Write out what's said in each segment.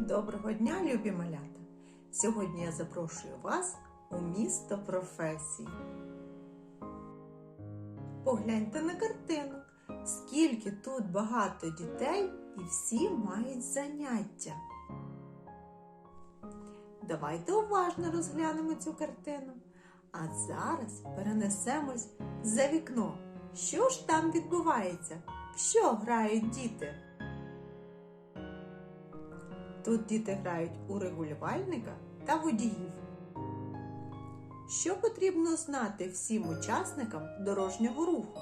Доброго дня, любі малята! Сьогодні я запрошую вас у місто професій. Погляньте на картину, скільки тут багато дітей і всі мають заняття. Давайте уважно розглянемо цю картину. А зараз перенесемось за вікно. Що ж там відбувається? В що грають діти? Тут діти грають у регулювальника та водіїв. Що потрібно знати всім учасникам дорожнього руху?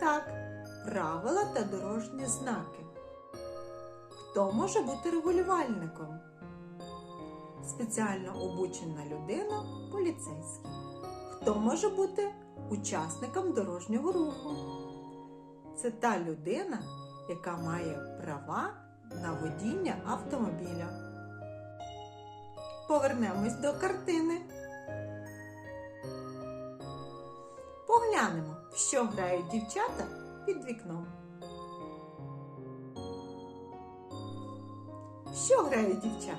Так, правила та дорожні знаки. Хто може бути регулювальником? Спеціально обучена людина поліцейський. Хто може бути учасником дорожнього руху? Це та людина, яка має права на водіння автомобіля. Повернемось до картини. Поглянемо, що грають дівчата під вікном. Що грають дівчата?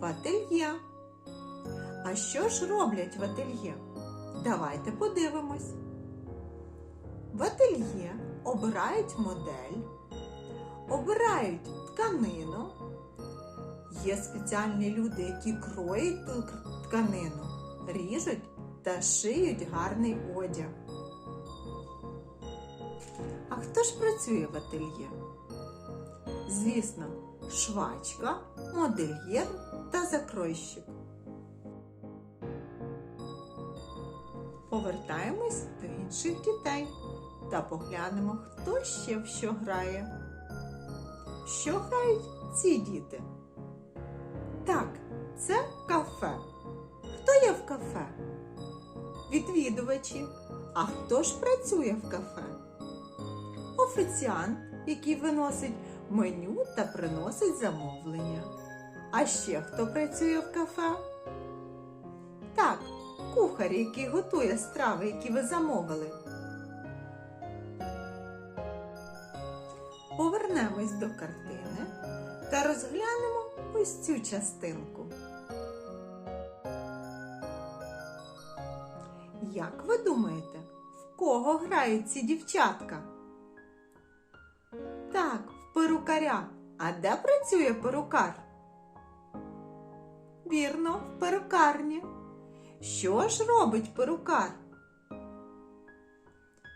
В ательє. А що ж роблять в ательє? Давайте подивимось. В ательє обирають модель обирають тканину. Є спеціальні люди, які кроють ту тканину, ріжуть та шиють гарний одяг. А хто ж працює в ательє? Звісно, швачка, модельєр та закройщик. Повертаємось до інших дітей та поглянемо, хто ще в що грає. Що грають ці діти? Так, це кафе. Хто є в кафе? Відвідувачі. А хто ж працює в кафе? Офіціант, який виносить меню та приносить замовлення. А ще хто працює в кафе? Так, кухар, який готує страви, які ви замовили. Повернемось до картини та розглянемо ось цю частинку. Як ви думаєте, в кого грають ці дівчатка? Так, в перукаря. А де працює перукар? Вірно, в перукарні. Що ж робить перукар?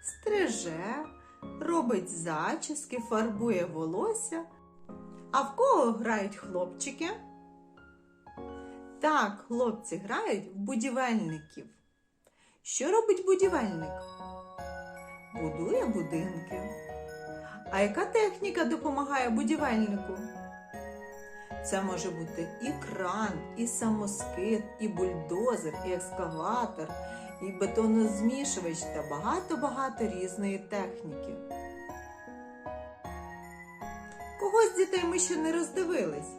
Стриже, робить зачіски, фарбує волосся. А в кого грають хлопчики? Так, хлопці грають в будівельників. Що робить будівельник? Будує будинки. А яка техніка допомагає будівельнику? Це може бути і кран, і самоскид, і бульдозер, і екскаватор, і бетонозмішувач та багато-багато різної техніки. Кого з дітей ми ще не роздивились?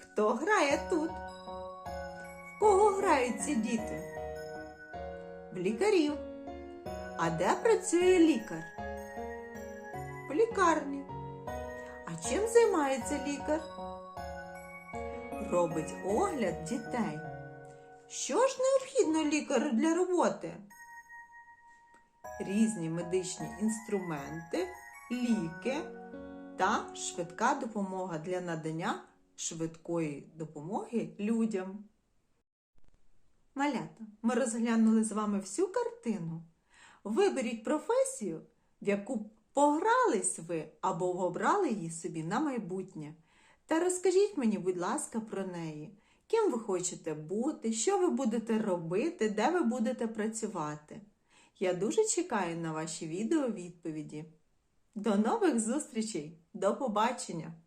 Хто грає тут? В кого грають ці діти? В лікарів. А де працює лікар? В лікарні. А чим займається лікар? Робить огляд дітей. Що ж необхідно лікарю для роботи? Різні медичні інструменти, ліки та швидка допомога для надання швидкої допомоги людям. Малята, ми розглянули з вами всю картину. Виберіть професію, в яку погрались ви або обрали її собі на майбутнє. Та розкажіть мені, будь ласка, про неї. Ким ви хочете бути, що ви будете робити, де ви будете працювати. Я дуже чекаю на ваші відео відповіді. До нових зустрічей! До побачення!